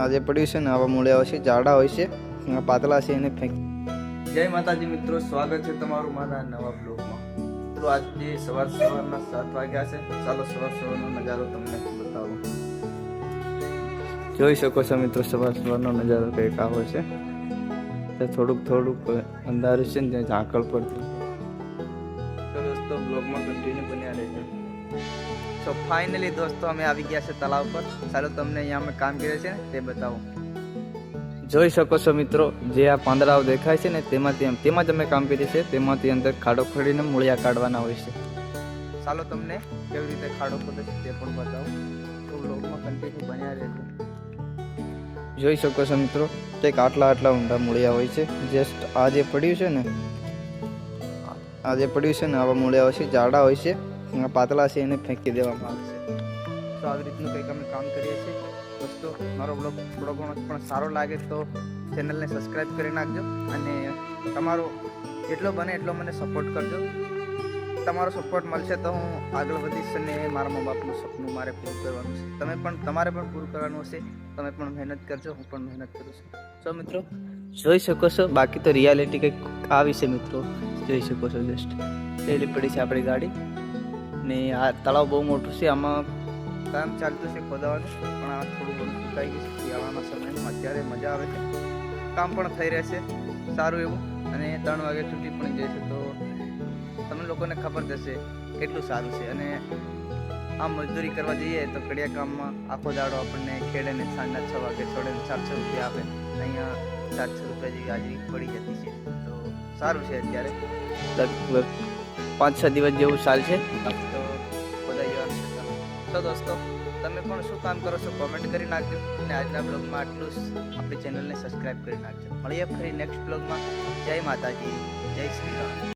આ જે પડ્યું છે ને, આવા મૂળિયા હોય છે જાડા હોય છે પાતળા છે એને ફેંક જય માતાજી મિત્રો, સ્વાગત છે તમારું મારા નવા બ્લોગમાં. મિત્રો આજે સવાર સવારના સાત વાગ્યા છે ચાલો સવાર સવારનો નજારો તમને બતાવું. જોઈ શકો છો મિત્રો, સવાર સવારનો નજારો કંઈક આવો છે. થોડુંક થોડુંક અંધારું છે ને, ત્યાં ઝાકળ પડતી. દોસ્તો, બ્લોગમાં કન્ટિન્યુ બન્યા રહેજો. સો ફાઇનલી દોસ્તો, અમે આવી ગયા છે તળાવ પર. ચાલો, તમને અહીંયા અમે કામ કરીએ છીએ તે બતાવો. જોઈ શકો છો મિત્રો, જે આ પાંદડાઓ દેખાય છે ને, તેમાંથી તેમાં જ અમે કામ કરીએ છીએ. તેમાંથી અંદર ખાડો ખોડીને મૂળિયા કાઢવાના હોય છે. ચાલો, તમને કેવી રીતે ખાડો ખોદે છે તે પણ બતાવો. તો બ્લોગમાં કન્ટિન્યુ બન્યા રહેજો. જોઈ શકો છો મિત્રો, કંઈક આટલા આટલા ઊંડા મૂળિયા હોય છે. જસ્ટ આ જે પડ્યું છે ને, આ જે પડ્યું છે ને, આવા મૂળિયા હોય છે જાડા હોય છે. આ પાતળા છે એને ફેંકી દેવામાં આવશે તો આવી રીતનું કંઈક અમે કામ કરીએ છીએ. દોસ્તો, મારો બ્લોગ થોડો ઘણો પણ સારો લાગે તો ચેનલને સબસ્ક્રાઈબ કરી નાખજો અને તમારો જેટલો બને એટલો મને સપોર્ટ કરજો. તમારો સપોર્ટ મળશે તો હું આગળ વધીશ અને મારા મા બાપનું સપનું મારે પૂરું કરવાનું છે. તમે પણ, તમારે પણ પૂરું કરવાનું હશે. તમે પણ મહેનત કરજો, હું પણ મહેનત કરું છું. સો મિત્રો, જોઈ શકો છો, બાકી તો રિયાલિટી કંઈક આવી છે મિત્રો. જોઈ શકો છો જસ્ટ પેલી પડી છે આપણી ગાડી. ને આ તળાવ બહુ મોટું છે, આમાં કામ ચાલતું છે ખોદાવાનું, પણ આ થોડું ઘણું સુકાઈ ગયું છે, શિયાળાના સમયમાં અત્યારે મજા આવે છે. કામ પણ થઈ રહેશે સારું એવું, અને ત્રણ વાગે છૂટી પણ જશે તો તમને લોકોને ખબર થશે કેટલું સારું છે, અને આમ મજદૂરી કરવા જઈએ તો કડિયા કામમાં આખો દાડો આપણને ખેડે ને સાંજના છ વાગે, છોડે ને ચારસો રૂપિયા આપે. અહીંયા ચારસો રૂપિયા જેવી હાજરી પડી જતી છે, તો સારું છે અત્યારે. લગભગ પાંચ છ દિવસ જેવું ચાલશે તો દોસ્તો, તમે પણ શું કામ કરો છો? કોમેન્ટ કરી નાખજો. અને આજના બ્લોગમાં આટલું જ. આપણી ચેનલને સબસ્ક્રાઈબ કરી નાખજો. મળીએ ફરી નેક્સ્ટ બ્લોગમાં જય માતાજી. જય શ્રી રામ.